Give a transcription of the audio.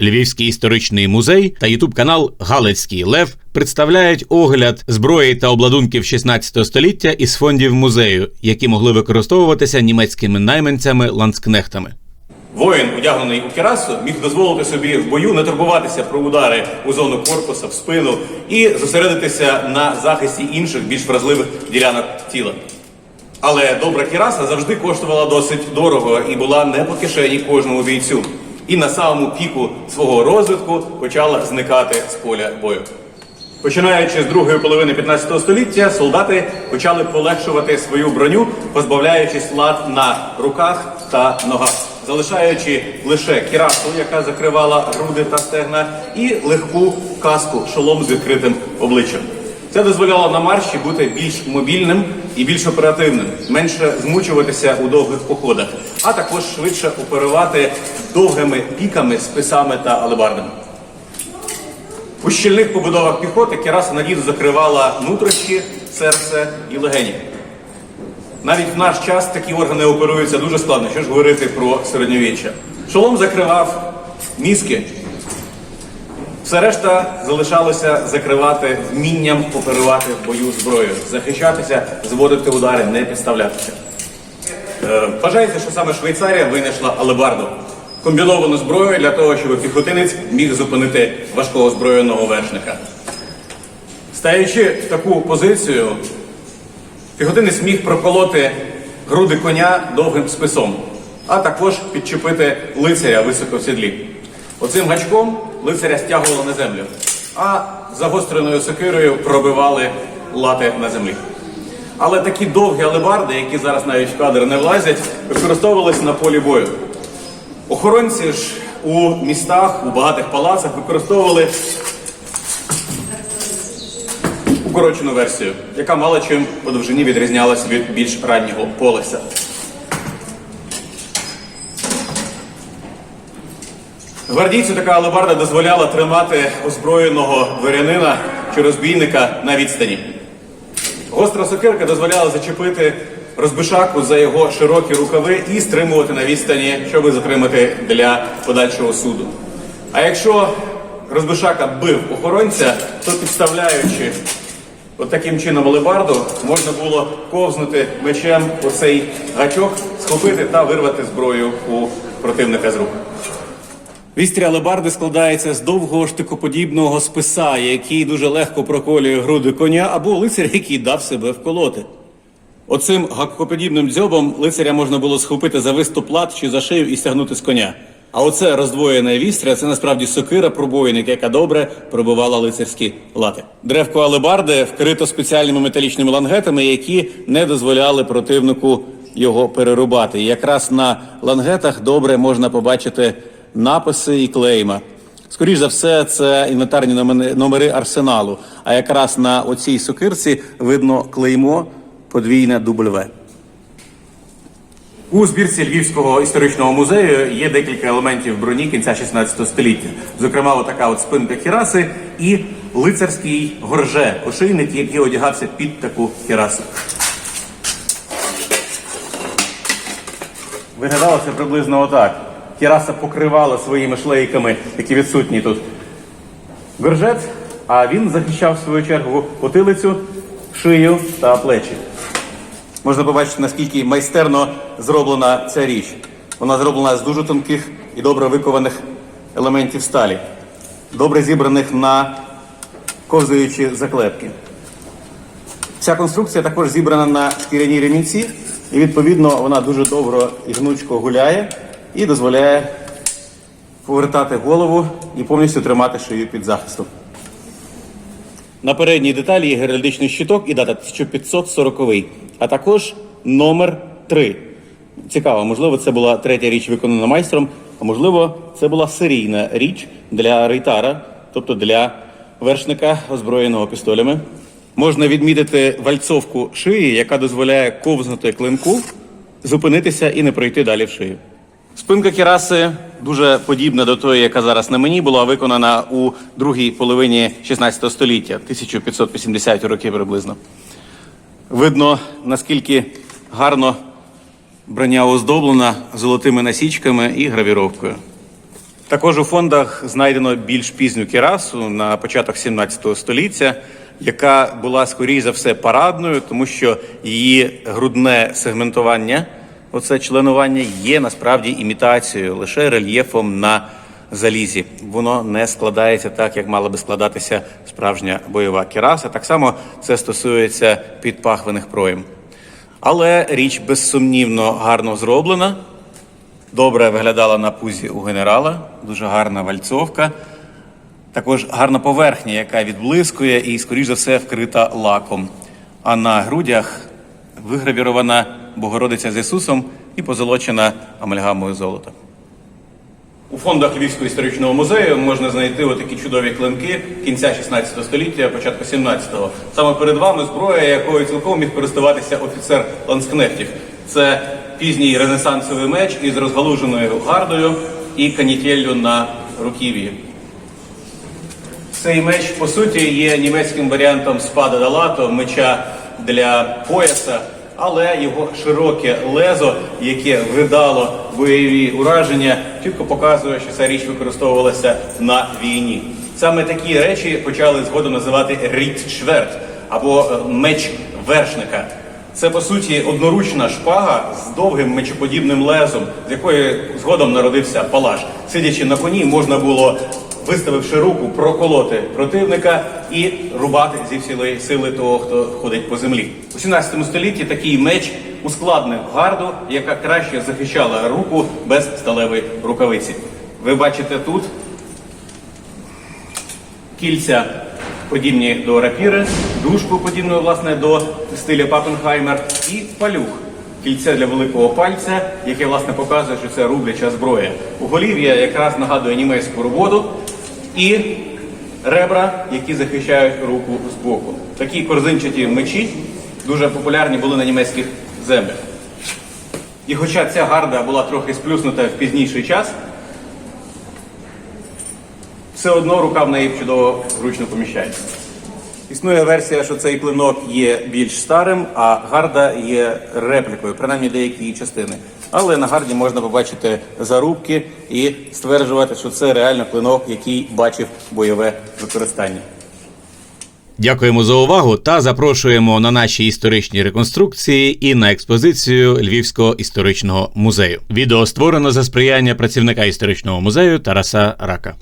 Львівський історичний музей та ютуб канал Галицький Лев представляють огляд зброї та обладунків 16 століття із фондів музею, які могли використовуватися німецькими найманцями ланскнехтами. Воїн, одягнений у кірасу, міг дозволити собі в бою не турбуватися про удари у зону корпуса, в спину і зосередитися на захисті інших більш вразливих ділянок тіла. Але добра кіраса завжди коштувала досить дорого і була не по кишені кожному бійцю. І на самому піку свого розвитку почала зникати з поля бою. Починаючи з другої половини 15 століття, солдати почали полегшувати свою броню, позбавляючись лад на руках та ногах, залишаючи лише кірасу, яка закривала груди та стегна, і легку каску, шолом з відкритим обличчям. Це дозволяло на марші бути більш мобільним і більш оперативним, менше змучуватися у довгих походах, а також швидше оперувати довгими піками, списами та алебардами. У щільних побудовах піхоти кераса надійно закривала нутрощі, серце і легені. Навіть в наш час такі органи оперуються дуже складно, що ж говорити про середньовіччя. Шолом закривав мізки. Все решта залишалося закривати вмінням оперувати в бою зброєю, захищатися, зводити удари, не підставлятися. Е, Вважається, що саме Швейцарія винайшла алебарду комбіновану зброю для того, щоб піхотинець міг зупинити важкого збройного вершника. Стаючи в таку позицію, піхотинець міг проколоти груди коня довгим списом, а також підчепити лицаря високо в сідлі. Оцим гачком лицаря стягувало на землю, а загостреною сокирою пробивали лати на землі. Але такі довгі алебарди, які зараз навіть в кадр не влазять, використовувалися на полі бою. Охоронці ж у містах, у багатих палацах використовували укорочену версію, яка мало чим по довжині відрізнялася від більш раннього полеса. Гвардійцю така алебарда дозволяла тримати озброєного дворянина чи розбійника на відстані. Гостра сокирка дозволяла зачепити розбишаку за його широкі рукави і стримувати на відстані, щоб затримати для подальшого суду. А якщо розбишака бив охоронця, то підставляючи от таким чином алебарду, можна було ковзнути мечем оцей гачок, схопити та вирвати зброю у противника з рук. Вістря алебарди складається з довгого штикоподібного списа, який дуже легко проколює груди коня, або лицар, який дав себе вколоти. Оцим гакоподібним дзьобом лицаря можна було схопити за виступ лад чи за шию і стягнути з коня. А оце роздвоєне вістря це насправді сокира пробойник, яка добре пробивала лицарські лати. Древко алебарди вкрито спеціальними металічними лангетами, які не дозволяли противнику його перерубати. І якраз на лангетах добре можна побачити написи і клейма. Скоріше за все, це інвентарні номери арсеналу. А якраз на оцій сокирці видно клеймо подвійне W. У збірці Львівського історичного музею є декілька елементів броні кінця 16 століття. Зокрема, отака от спинка кіраси і лицарський горже, ошейник, який одягався під таку кірасу. Виглядало приблизно отак. Кіраса покривала своїми шлейками, які відсутні тут. Горжет, а він захищав в свою чергу потилицю, шию та плечі. Можна побачити, наскільки майстерно зроблена ця річ. Вона зроблена з дуже тонких і добре викованих елементів сталі, добре зібраних на ковзуючі заклепки. Ця конструкція також зібрана на шкіряній ремінці, і відповідно вона дуже добре і гнучко гуляє і дозволяє повертати голову і повністю тримати шию під захистом. На передній деталі є геральдичний щиток і дата 1540, а також номер 3. Цікаво, можливо, це була третя річ виконана майстром, а можливо, це була серійна річ для рейтара, тобто для вершника, озброєного пістолями. Можна відмітити вальцовку шиї, яка дозволяє ковзнути клинку, зупинитися і не пройти далі в шию. Спинка кіраси дуже подібна до тої, яка зараз на мені, була виконана у другій половині 16 століття, 1580 роки приблизно. Видно, наскільки гарно броня оздоблена золотими насічками і гравіровкою. Також у фондах знайдено більш пізню кірасу на початок 17 століття, яка була скоріш за все парадною, тому що її грудне сегментування, оце членування, є насправді імітацією, лише рельєфом на залізі. Воно не складається так, як мала би складатися справжня бойова кіраса. Так само це стосується підпахвених проєм. Але річ безсумнівно гарно зроблена. Добре виглядала на пузі у генерала, дуже гарна вальцовка. Також гарна поверхня, яка відблискує і, скоріш за все, вкрита лаком. А на грудях вигравірована Богородиця з Ісусом і позолочена амальгамою золота. У фондах Львівського історичного музею можна знайти отакі чудові клинки кінця 16 століття, початку 17-го. Саме перед вами зброя, якою цілком міг користуватися офіцер ланскнехтів. Це пізній ренесансовий меч із розгалуженою гардою і канітєллю на руків'ї. Цей меч, по суті, є німецьким варіантом спада далато, меча для пояса, але його широке лезо, яке видало бойові ураження, чітко показує, що ця річ використовувалася на війні. Саме такі речі почали згодом називати ріцшверт або е, меч вершника. Це по суті одноручна шпага з довгим мечоподібним лезом, з якої згодом народився палаш. Сидячи на коні, можна було, виставивши руку, проколоти противника і рубати зі всієї сили того, хто ходить по землі. У 17 столітті такий меч ускладнив гарду, яка краще захищала руку без сталевої рукавиці. Ви бачите тут кільця подібні до рапіри, дужку подібну власне до стилю Папенхаймер і палюх. Кільце для великого пальця, яке власне показує, що це рубляча зброя. Уголів'я якраз нагадує німецьку роботу і ребра, які захищають руку з боку. Такі корзинчаті мечі дуже популярні були на німецьких землях. І хоча ця гарда була трохи сплюснута в пізніший час, все одно рука в неї чудово зручно поміщається. Існує версія, що цей клинок є більш старим, а гарда є реплікою, принаймні деякі її частини. Але на гарді можна побачити зарубки і стверджувати, що це реально клинок, який бачив бойове використання. Дякуємо за увагу та запрошуємо на наші історичні реконструкції і на експозицію Львівського історичного музею. Відео створено за сприяння працівника історичного музею Тараса Рака.